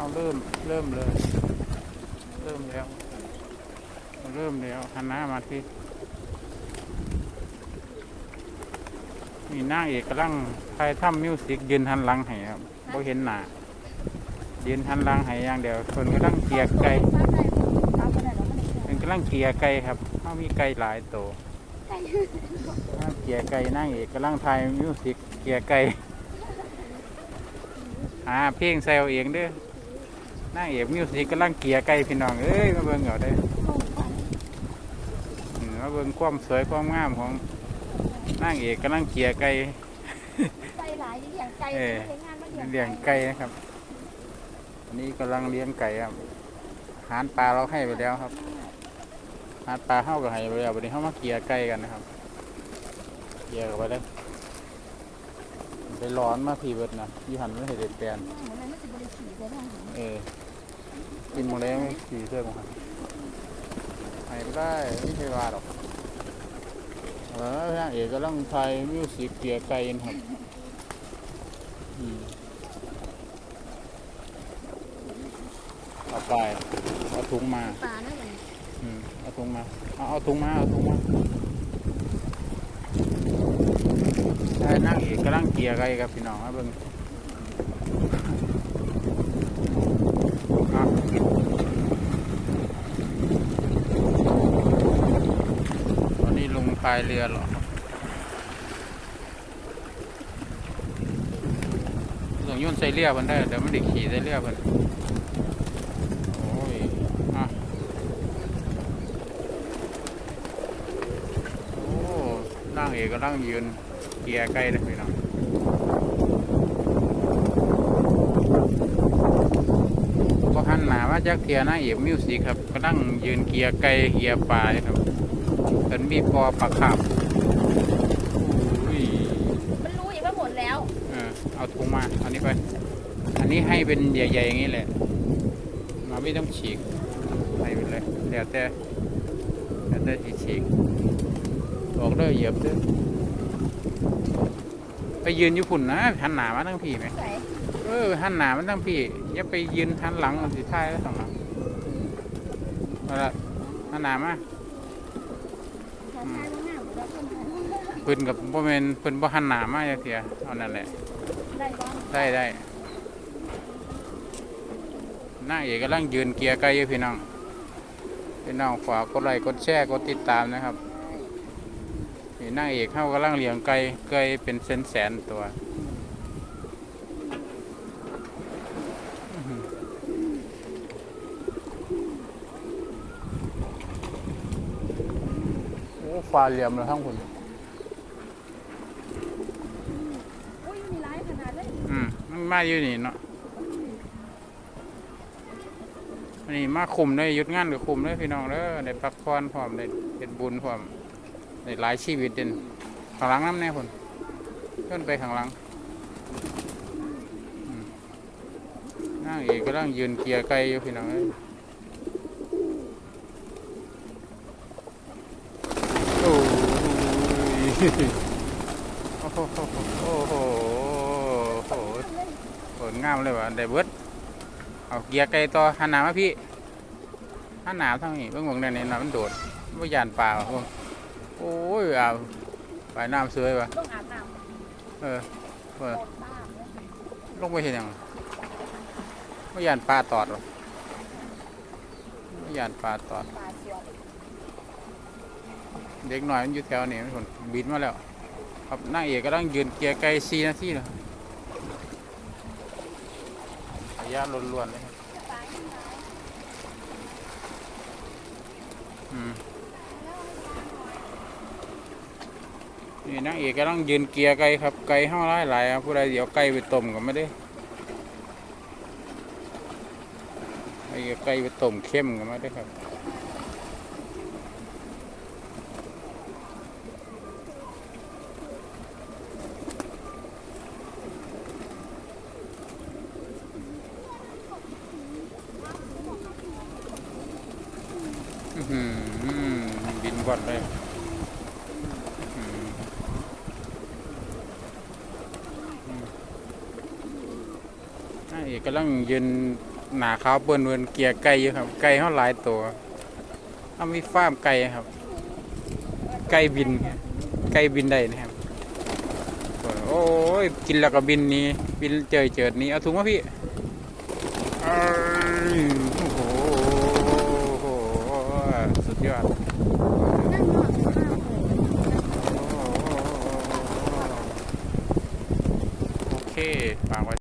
เอาเริ่มเริ่มเลย เริ่มแล้ว เริ่มแล้วหันหน้ามาที่มีนางเอกกำลังไทยทำมิวสิกยืนหันหลังให้ครับบ่เห็นหน้ายืนหันหลังให้อย่างเดียวคนกำลังเกลียไก่เป็นกำลังเกลียไก่ครับเขามีไก่หลายตัวเกลียไก่นางเอกกำลังไทยมิวสิกเกลียไก่หาเพลงใส่เอาเองเด้อ นางเอกมิวสิกกำลังเกลียไก่พี่น้องเอ้ยมาเบิ่งเอาเด้ออืมมาเบิ่งความสวยความงามของนางเอกกำลังเกลียไก่ใจหลายเลี้ยงไก่เออใช้งานมาเลี้ยงเลี้ยงไก่นะครับอันนี้กำลังเลี้ยงไก่ครับอาหารปลาเราให้ไปแล้วครับอาหารปลาเข้ากับให้ไปแล้ววันนี้เขามาเกลียไก่กันนะครับเกลียกันไปเลยไปร้อนมาพี่เบิดนะยี่หันไม่เห็นเด็ดแปลน เออ กินหมดแล้วไม่ขี่เสื้อของมันให้ไปได้ไม่ใช่ว่าหรอกเออพี่เอกกำลังไทยมิวสิกเกียร์ไก่ครับอืมเอาไปเอาถุงมาปลานั่นเองอืมเอาถุงมาเอาเอาถุงมาเอาถุงมาใช่นั่งเอกกำลังเกียร์ไก่ครับพี่น้องนะเบิ่ง ตอนนี้ลงพายเรือเหรอส่งโยนใส่เรือมันได้แต่ไม่ได้ขี่ใส่เรือมันโอ้ยอะโอ้นั่งเอกก็นั่งยืนเกียร์ใกล้เลยพี่น้องก็หันหนามา จากเทียนั่งเอกมิวสิกครับก็นั่งยืนเกียร์ไกลเกียร์ปลาเลยครับเป็นมีปอปลาขาบอุ้ยมันรู้อย่างว่าหมดแล้ว เออเอาถุงมาเอานี้ไป อันนี้ให้เป็นใหญ่ๆอย่างนี้แหละ มาไม่ต้องฉีกให้ไปเลยเดี๋ยวแต่เดี๋ยวแต่ที่ฉีกออกเด้อเหยียบเด้อไปยืนอยู่พุ่นนะหันหนามาทั้งพี่ไหมใส่เออหันหนามันทั้งพี่อย่าไปยืนหันหลังมันสิท้ายแล้วสองหลังเอาละหันหนามาใส่ใส่หน้ามดแล้วคนไทยเพิ่นกับบ่แม่นเพิ่นบ่หันหนามาจักเทียเอานั่นแหละได้ได้น้าเอกกำลังยืนเกียร์ไกลอยู่พี่น้องพี่น้องฝากกดไลค์กดแชร์กดติดตามนะครับนี่น้าเอกเข้ากำลังเลี้ยงไก่ไก่เป็นแสนแสนๆตัวอื้อหือ โอ้ฟ้าเหลี่ยมเลยทั้งคุณอุ้ยมีร้ายขนาดเลยอืมมันมาอยู่นี่เนาะอันนี้มาคุมได้ยุดงานกับคุมได้พี่น้องเด้อได้พักผ่อนพร้อมได้เป็นบุญพร้อมได้หลายชีวิตเด่นข้างหลังน้ำแน่คนขึ้นไปข้างหลังนั่งเอกกำลังยืนเกียร์ไกลอยู่พี่น้องเอ้ยโอ้ย โอ้โหโอ้โหโอ้โหผลงามเลยว่ะได้เบิดเอาเกียร์ไกลต่อหันหนามาพี่หันหนาเท่านี้เบิ่งเบิ่งนั่นนี่น้ำมันโดดว่ายานปลาว่ะโอ้ยอ่าปน้ำสวยว่ะต้องอาบน้เออเออลงไปเห็นยังว่ายานปลาตอดว่ะว่ายานปลาตอด เด็กหน่อยมันอยู่แถวนี้มันคนบินมาแล้ว ครับนางเอกก็ต้องยืนเกียร์ไกลสี่นาทีแล้วระยะล้วนๆเลยครับนี่นางเอกก็ต้องยืนเกียร์ไก่ครับไก่ห้าหลายหลายครับผู้ใดเดี๋ยวไก่ไปต้มก็ไม่ได้ไอ้ไก่ไปต้มเข้มก็ไม่ได้ครับ บินบอดเลยอื้นางเอกกำลังยืนหนาขาวเปิ้นเวินเกียร์ไก่อยู่ครับ ไก่เฮาหลายตัวเอามีฟาร์มไก่ครับ ไก่บิน ไก่บินได้นะครับ โอ้ย กินแล้วก็บินนี้ บินเจอเจิดหนี้เอาถุงมาพี่เอ้ยโอ้โหสุดยอด นั่งนอนข้าวเลย โอเคฝากไว้